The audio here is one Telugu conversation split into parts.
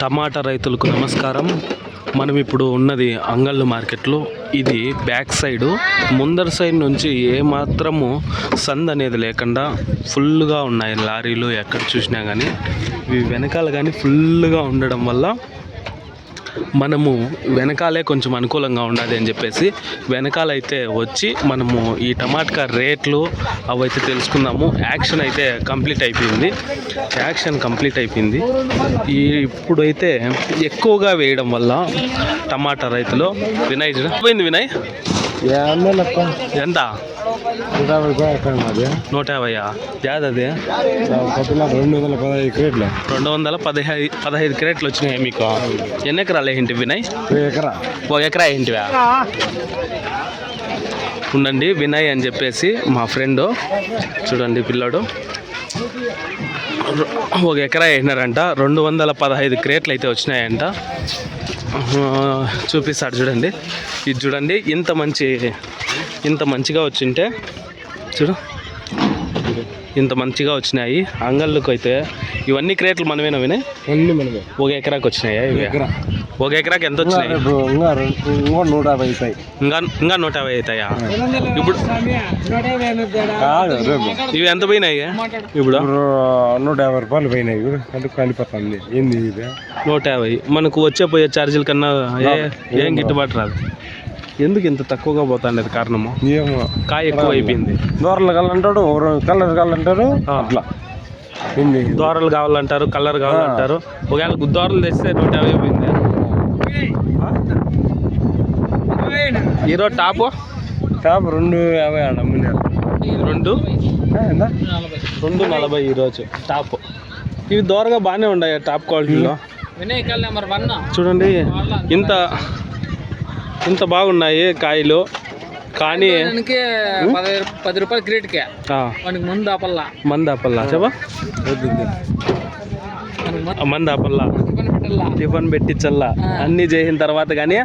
టమాటా రైతులకు నమస్కారం. మనం ఇప్పుడు ఉన్నది అంగళ్ళు మార్కెట్లో. ఇది బ్యాక్ సైడు. ముందర సైడ్ నుంచి ఏమాత్రము సంద్ అనేది లేకుండా ఫుల్గా ఉన్నాయి లారీలు ఎక్కడ చూసినా కానీ ఇవి వెనకాల కానీ ఫుల్గా ఉండడం వల్ల మనము వెనకాలే కొంచెం అనుకూలంగా ఉన్నది అని చెప్పేసి వెనకాలైతే వచ్చి మనము ఈ టమాటా రేట్లు అవైతే తెలుసుకుందాము. యాక్షన్ అయితే కంప్లీట్ అయిపోయింది. యాక్షన్ కంప్లీట్ అయిపోయింది. ఈ ఇప్పుడైతే ఎక్కువగా వేయడం వల్ల టమాటా రైతులు వినయ్. పోయింది వినయ్? ఎంత? నూట యాభైయా యాదది రెండు వందల పదహైదు క్రేట్లు రెండు వందల పదిహైదు పదహైదు క్రేట్లు వచ్చినాయి మీకు. ఎన్ని ఎకరాలు ఏంటి వినయ్? ఎకరా. ఒక ఎకరా ఏంటివా? ఉండండి వినయ్ అని చెప్పేసి మా ఫ్రెండ్ చూడండి పిల్లాడు. ఒక ఎకరా వేసినారంట రెండు వందల పదహైదు క్రేట్లు అయితే వచ్చినాయంట. చూపిస్తాడు చూడండి. ఇది చూడండి ఇంత మంచి ఇంత మంచిగా వచ్చింటే చూడు. ఇంత మంచిగా వచ్చినాయి అంగళ్ళకు అయితే ఇవన్నీ క్రేట్లు మనమేనా వినయ్? అన్ని మనమే. ఒక ఎకరాకి వచ్చినాయా ఇవి? ఒక ఎకరాకి ఎంత వచ్చినాయి? ఇంకా నూట యాభై అవుతాయి. ఇంకా ఇంకా నూట యాభై అవుతాయా? ఇప్పుడు ఇవి ఎంత పోయినాయి? ఇప్పుడు? నూట యాభై రూపాయలు పోయినాయి. అంటే కలిపోతుంది ఏంది ఇది? నూట యాభై. మనకు వచ్చే పోయే ఛార్జీల కన్నా ఏం గిట్టుబాటు రాదు. ఎందుకు ఇంత తక్కువగా పోతాండేది కారణము? ఏమో. కాయ ఎక్కువ అయిపోయింది. దూరలు కావాలంటాడు కలర్ కావాలంటాడు ఆ. అట్లా. దోరలు కావాలంటారు కలర్ కావాలంటారు. ఒకవేళ దోరలు తెస్తే నూట యాభై అయిపోయింది. ఈరోజు టాప్? టాప్ రెండు యాభై ఆడ అమ్మినారు. రెండు? రెండు నలభై ఈరోజు టాప్. ఇవి దోరగా బాగానే ఉన్నాయి టాప్ క్వాలిటీలో. చూడండి ఇంత ఇంత బాగున్నాయి కాయలు. కానీ పది రూపాయలు క్రేట్కే ఆ, వానికి ముందు ఆపల్లా. మంద అప్పల్లా చెప్పా మంద అప్పల్లా టిఫిన్ పెట్టించల్లా. అన్ని చేసిన తర్వాత కానీ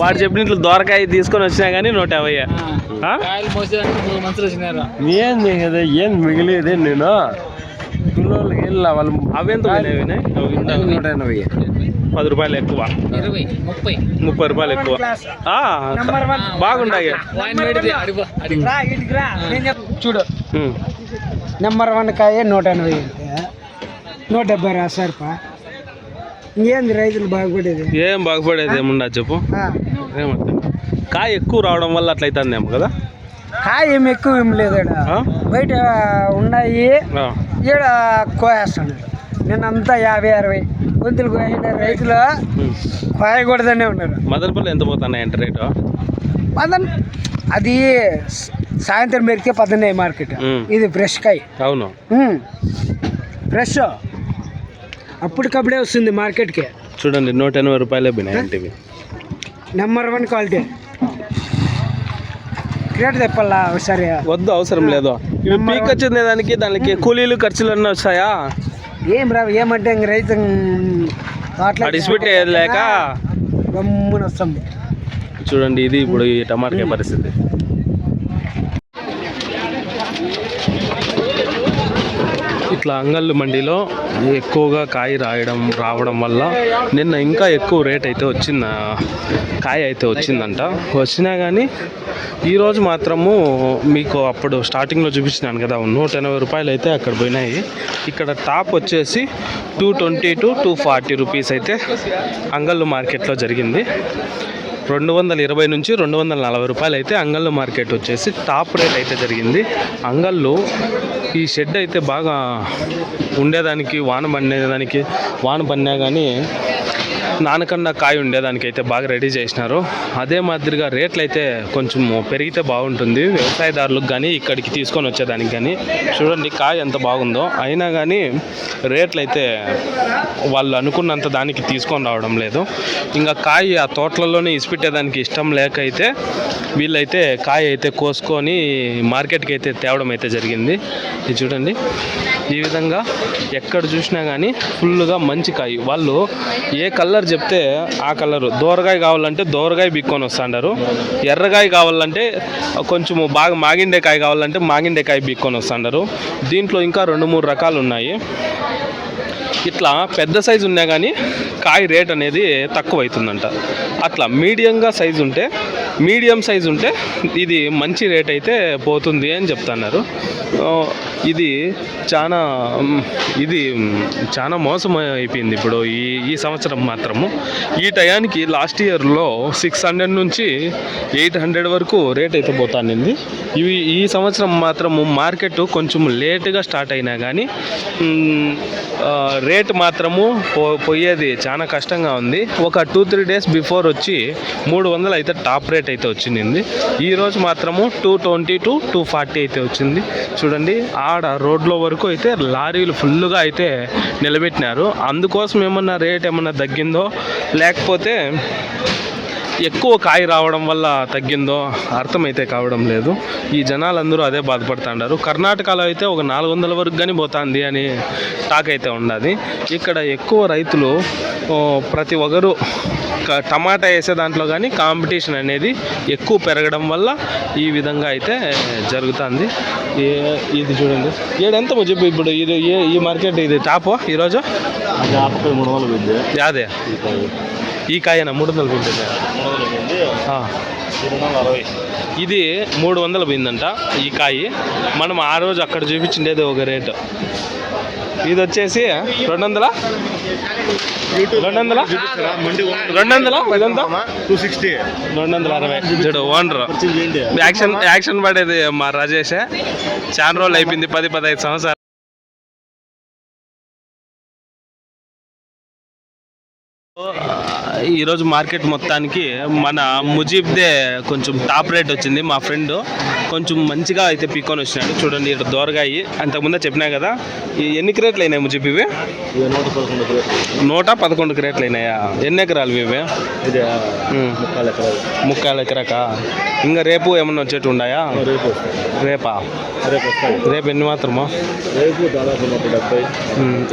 వాడు చెప్పినట్లు దోరకాయ తీసుకొని వచ్చినా కానీ నూట యాభై ఏంది కదా ఏం మిగిలేదే నేను? పిల్లలకి వెళ్ళా వాళ్ళు అవెంత. నూట ఎనభై పది రూపాయలు ఎక్కువ. ముప్పై. ముప్పై రూపాయలు ఎక్కువ. అడిగి చూడు. నెంబర్ వన్ కాయ నూట ఎనభై నూట డెబ్బై రాసారుపా ఇంకేంది రైతులు బాగుపడేది? ఏం బాగుపడేది ఏముండా చెప్పు. ఏమంటే కాయ ఎక్కువ రావడం వల్ల అట్లయితుందేమో కదా? కాయ ఏమి ఎక్కువ ఏం లేదు? బయట ఉన్నాయి. ఈడ కోయేస్తున్నాడు నిన్నంతా యాభై అరవై. గొంతులు కోసిన రైతులు ఉమ్. కోయకూడదనే ఉన్నారు. మదనపల్లి ఎంత పోతున్నాయంట రేటు? పదన్ అది సాయంత్రం పెరిగే పద్దెనిమిది మార్కెట్. ఇది ఫ్రెష్ కాయ. అవును. ఫ్రెష్. అప్పటికప్పుడే వస్తుంది మార్కెట్కి. చూడండి నూట ఎనభై రూపాయలే పోయినాయంటే ఇవి. Number one quality. క్రియేట్ తెప్పల్లా ఒకసారి. వద్దు అవసరం లేదు. పీక్ వచ్చింది దానికి దానికి కూలీలు ఖర్చులు అన్నీ వస్తాయా? ఏం రా ఏమంటే ఇంక రైతు తోటలో అడిసిపెట్టేది లేక గమ్మున వస్తాం. చూడండి ఇది ఇప్పుడు ఈ టమాటకాయ పరిస్థితి. ఇట్లా అంగళ్ళు మండిలో ఎక్కువగా కాయ రాయడం రావడం వల్ల నిన్న ఇంకా ఎక్కువ రేట్ అయితే వచ్చింది? కాయ అయితే వచ్చిందంట. వచ్చినా కానీ ఈరోజు మాత్రము మీకు అప్పుడు స్టార్టింగ్లో చూపించినాను కదా నూట ఎనభై రూపాయలు అయితే అక్కడ పోయినాయి. ఇక్కడ టాప్ వచ్చేసి two twenty to two forty rupees అయితే అంగళ్ళు మార్కెట్లో జరిగింది. రెండు వందల ఇరవై నుంచి రెండు వందల నలభై రూపాయలు అయితే అంగళ్ళు మార్కెట్ వచ్చేసి టాప్ రేట్ అయితే జరిగింది. అంగళ్ళు ఈ షెడ్ అయితే బాగా ఉండేదానికి వాన పడినేదానికి వాన పడినా కానీ నానకన్నా కాయ ఉండేదానికి అయితే బాగా రెడీ చేసినారు. అదే మాదిరిగా రేట్లు అయితే కొంచెం పెరిగితే బాగుంటుంది. వ్యవసాయదారులకు కానీ ఇక్కడికి తీసుకొని వచ్చేదానికి కానీ చూడండి కాయ ఎంత బాగుందో. అయినా కానీ రేట్లు అయితే వాళ్ళు అనుకున్నంత దానికి తీసుకొని రావడం లేదు. ఇంకా కాయ ఆ తోటలలోనే ఇసిపెట్టేదానికి ఇష్టం లేక అయితే వీళ్ళైతే కాయ అయితే కోసుకొని మార్కెట్కి అయితే తేవడం అయితే జరిగింది. ఇది చూడండి. ఈ విధంగా ఎక్కడ చూసినా కానీ ఫుల్గా మంచి కాయ. వాళ్ళు ఏ కలర్ చెప్తే ఆ కలరు. దోరగాయ కావాలంటే దోరగాయ బిక్కొని వస్తాడారు ఎర్రగాయ కావాలంటే కొంచెం బాగా మాగిండే కాయ కావాలంటే మాగిండే కాయ బిక్కొని వస్తాడారు దీంట్లో ఇంకా రెండు మూడు రకాలు ఉన్నాయి. ఇట్లా పెద్ద సైజు ఉన్నా కానీ కాయ రేట్ అనేది తక్కువ అవుతుందంట. అట్లా మీడియంగా సైజు ఉంటే మీడియం సైజు ఉంటే ఇది మంచి రేట్ అయితే పోతుంది అని చెప్తున్నారు ఇది చాలా ఇది చాలా మోసం అయిపోయింది ఇప్పుడు ఈ ఈ సంవత్సరం మాత్రము. ఈ టయానికి లాస్ట్ ఇయర్లో సిక్స్ హండ్రెడ్ నుంచి ఎయిట్ హండ్రెడ్ వరకు రేట్ అయితే పోతానింది. ఇవి ఈ సంవత్సరం మాత్రము మార్కెట్ కొంచెం లేట్గా స్టార్ట్ అయినా కానీ రేట్ మాత్రము పో పోయేది చాలా కష్టంగా ఉంది. ఒక టూ త్రీ డేస్ బిఫోర్ వచ్చి మూడు వందలు అయితే టాప్ రేట్ అయితే వచ్చింది ఈరోజు మాత్రము two twenty to two forty అయితే వచ్చింది. చూడండి ఆడ రోడ్లో వరకు అయితే లారీలు ఫుల్గా అయితే నిలబెట్టినారు. అందుకోసం ఏమన్నా రేట్ ఏమన్నా తగ్గిందో లేకపోతే ఎక్కువ కాయ రావడం వల్ల తగ్గిందో అర్థమైతే కావడం లేదు. ఈ జనాలందరూ అదే బాధపడుతున్నారు కర్ణాటకలో అయితే ఒక నాలుగు వందల వరకు కానీ పోతుంది అని టాక్ అయితే ఉన్నది ఇక్కడ ఎక్కువ రైతులు ప్రతి ఒక్కరు టమాటా వేసే దాంట్లో కానీ కాంపిటీషన్ అనేది ఎక్కువ పెరగడం వల్ల ఈ విధంగా అయితే జరుగుతుంది. ఇది చూడండి. ఏడెంత చెప్పు ఇప్పుడు? ఇది ఏ- ఈ మార్కెట్ ఇది టాప్ ఈరోజు? మూడు వందలు పోయింది. యాదే? ఈ కాయన మూడు వందలు పోయింది అరవై ఇది మూడు వందలు పోయిందంట ఈ కాయి. మనం ఆ రోజు అక్కడ చూపించిండేది ఒక రేటు. ఇది వచ్చేసి రెండు వందల? రెండు వందల? రెండు వందల? టూ సిక్స్టీ రెండు వందల అరవై. చూడు ఓనర్. యాక్షన్ యాక్షన్ పడేది మా రాజేష్. చాలా రోజులు అయిపోయింది పది పదహైదు సంవత్సరాలు. ఈరోజు మార్కెట్ మొత్తానికి మన ముజీబ్దే కొంచెం టాప్ రేట్ వచ్చింది మా ఫ్రెండ్. కొంచెం మంచిగా అయితే పీక్కొని వచ్చినాడు. చూడండి ఇక్కడ దోరగాయి అంతకుముందే చెప్పినా కదా ఈ ఎన్ని క్రేట్లు అయినాయి ముజీబ్ ఇవి? నూట పదకొండు క్రేట్లు. అయినాయా? ఎన్ని ఎకరాలు ఇవి. ముక్కాలు ఎకరాకా? ఇంకా రేపు ఏమన్నా వచ్చేట్టు ఉన్నాయా రేపు రేపా? రేపు ఎన్ని మాత్రమా?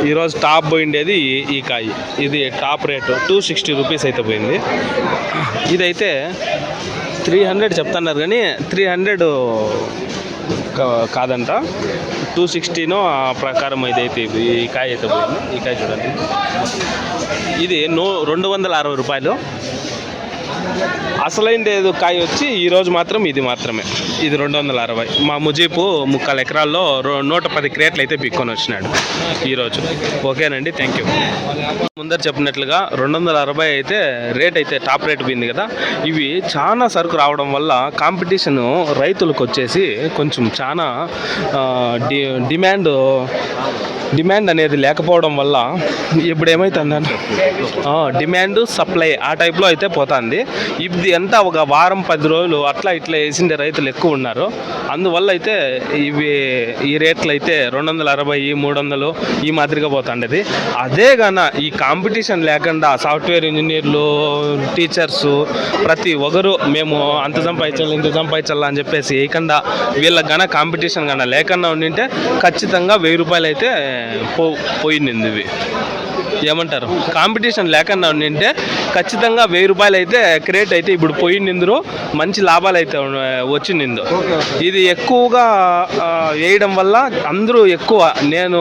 ఈరోజు టాప్ పోయిండేది ఈ కాయ. ఇది top rate. Two sixty rupees అయితే పోయింది. ఇదైతే త్రీ హండ్రెడ్ చెప్తున్నారు కానీ త్రీ హండ్రెడ్ కాదంట. టూ సిక్స్టీనో ఆ ప్రకారం ఇదైతే ఇది ఈ కాయ అయితే పోయింది. ఈ కాయ చూడండి. ఇది నూ రెండు వందల అరవై రూపాయలు. అసలైన ఏదో కాయ వచ్చి ఈరోజు మాత్రం ఇది మాత్రమే. ఇది రెండు వందల అరవై మా ముజీపు ముక్కాల ఎకరాల్లో రో- నూట పది క్రేట్లు అయితే పిక్కొని వచ్చినాడు ఈరోజు ఓకేనండి థ్యాంక్ యూ ముందర చెప్పినట్లుగా రెండు వందల అరవై అయితే రేట్ అయితే టాప్ రేట్ పోయింది కదా. ఇవి చాలా సరుకు రావడం వల్ల కాంపిటీషన్ రైతులకు వచ్చేసి కొంచెం చాలా డి డిమాండ్ డిమాండ్ అనేది లేకపోవడం వల్ల ఇప్పుడు ఏమవుతుందంటే డిమాండ్ సప్లై ఆ టైప్లో అయితే పోతుంది. ఇది ఎంత ఒక వారం పది రోజులు అట్లా ఇట్లా వేసిండే రైతులు ఎక్కువ ఉన్నారు. అందువల్ల అయితే ఇవి ఈ రేట్లు అయితే రెండు వందల అరవై మూడు వందలు ఈ మాదిరిగా పోతుండేది. అదే గాన ఈ కాంపిటీషన్ లేకుండా సాఫ్ట్వేర్ ఇంజనీర్లు టీచర్స్ ప్రతి ఒక్కరు మేము అంత సంపాదించాలి ఇంత సంపాదించాలి అని చెప్పేసి వేయకుండా వీళ్ళకి గాన కాంపిటీషన్ గాన లేకుండా ఉండింటే ఖచ్చితంగా వెయ్యి రూపాయలు అయితే పో పోయింది ఇవి. ఏమంటారు? కాంపిటీషన్ లేకుండా ఉండింటే ఖచ్చితంగా వెయ్యి రూపాయలు అయితే క్రేట్ అయితే ఇప్పుడు పోయిండిందురు మంచి లాభాలు అయితే వచ్చిండిందు ఇది ఎక్కువగా వేయడం వల్ల అందరూ ఎక్కువ నేను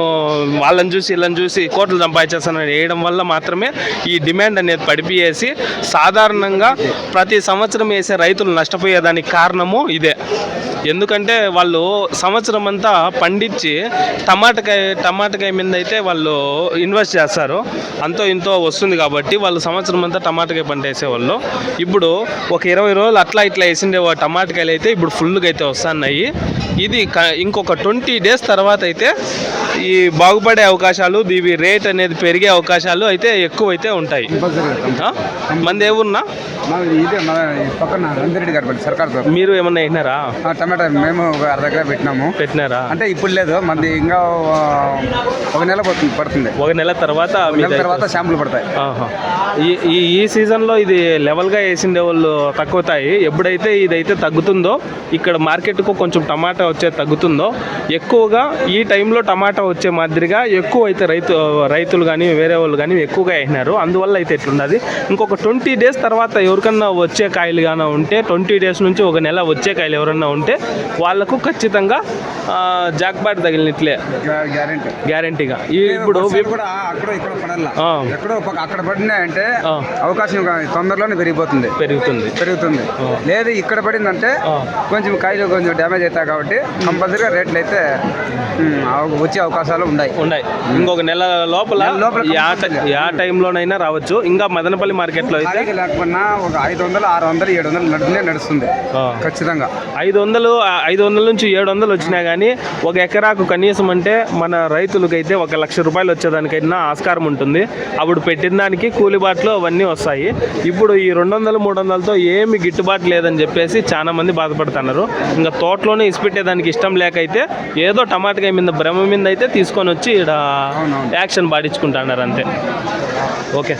వాళ్ళని చూసి వీళ్ళని చూసి కోట్లు సంపాదించేస్తానని వేయడం వల్ల మాత్రమే ఈ డిమాండ్ అనేది పడిపోయేసి సాధారణంగా ప్రతి సంవత్సరం వేసే రైతులు నష్టపోయేదానికి కారణము ఇదే. ఎందుకంటే వాళ్ళు సంవత్సరం అంతా పండించి టమాటకాయ టమాటకాయ మీద అయితే వాళ్ళు ఇన్వెస్ట్ చేస్తారు. అంతో ఇంతో వస్తుంది కాబట్టి వాళ్ళు సంవత్సరం అంతా టమాటకాయ పంట వేసేవాళ్ళు. ఇప్పుడు ఒక ఇరవై రోజులు అట్లా ఇట్లా వేసిండే టమాటకాయలు అయితే ఇప్పుడు ఫుల్గా అయితే వస్తున్నాయి. ఇది ఇంకొక ట్వంటీ డేస్ తర్వాత అయితే ఈ బాగుపడే అవకాశాలు ఇవి రేట్ అనేది పెరిగే అవకాశాలు అయితే ఎక్కువ అయితే ఉంటాయి? మంది ఏ ఊరున్నా మాది ఇదే మన ఈ పక్కన రంజిరెడ్డి గారు పల్లి సర్కార్ తోట. మీరు ఏమన్నా అయినారా ఆ టమాటా మేము ఒక అర్ధ ఎకరా పెట్టినాము. పెట్టినారా? అంటే ఇప్పుడు లేదు మంది ఇంకా ఒక నెల పోతుంది పడుతుంది. ఒక నెల తర్వాత నెల తర్వాత శాంపుల్ పడతాయి. ఈ ఈ సీజన్లో ఇది లెవెల్గా వేసిండే వాళ్ళు తగ్గుతాయి. ఎప్పుడైతే ఇదైతే తగ్గుతుందో ఇక్కడ మార్కెట్కు కొంచెం టమాటా వచ్చేది తగ్గుతుందో ఎక్కువగా ఈ టైంలో టమాటా వచ్చే మాదిరిగా ఎక్కువ అయితే రైతు రైతులు కానీ వేరే వాళ్ళు కానీ ఎక్కువగా వేసినారు. అందువల్ల అయితే ఇట్లున్నది ఇంకొక ట్వంటీ డేస్ తర్వాత ఎవరికన్నా వచ్చే కాయలు కానీ ఉంటే ట్వంటీ డేస్ నుంచి ఒక నెల వచ్చే కాయలు ఎవరన్నా ఉంటే వాళ్ళకు ఖచ్చితంగా జాక్బాట్ తగిలినట్లే. గ్యారెంటీ గ్యారంటీగా ఇప్పుడు కూడా అక్కడ ఆ, పడినాయంటే ఆ, అవకాశం తొందరలోనే పెరిగిపోతుంది. పెరుగుతుంది. పెరుగుతుంది. ఆ. లేదు ఇక్కడ పడిందంటే ఆ. కొంచెం కాయలు కొంచెం డ్యామేజ్ అవుతాయి కాబట్టి కంపల్సరీగా రేట్లు అయితే వచ్చే అవకాశాలు ఉన్నాయి. ఉన్నాయి. ఇంకొక నెల లోపల యా యా టైంలోనైనా రావచ్చు. ఇంకా మదనపల్లి మార్కెట్లో అయితే లేకపోయినా ఒక ఐదు వందలు ఆరు వందలు ఏడు వందలు నడుస్తుంది. ఆ, ఖచ్చితంగా. ఐదు వందలు ఆ, ఐదు వందల నుంచి ఏడు వందలు వచ్చినా కానీ ఒక ఎకరాకు కనీసం అంటే మన రైతులకైతే ఒక లక్ష రూపాయలు వచ్చేదానికైనా ఆస్కారం ఉంటుంది. అప్పుడు పెట్టిన దానికి కూలి బాట్లు అవన్నీ వస్తాయి. ఇప్పుడు ఈ రెండు వందలు మూడు వందలతో ఏమి గిట్టుబాటు లేదని చెప్పేసి చాలా మంది బాధపడుతున్నారు. ఇంకా తోటలోనే ఇసిపెట్టేదానికి ఇష్టం లేకైతే ఏదో టమాటకాయ మీద భ్రమ మీద అయితే తీసుకొని వచ్చి ఇక్కడ యాక్షన్ పాడించుకుంటున్నారు అంతే. ఓకే.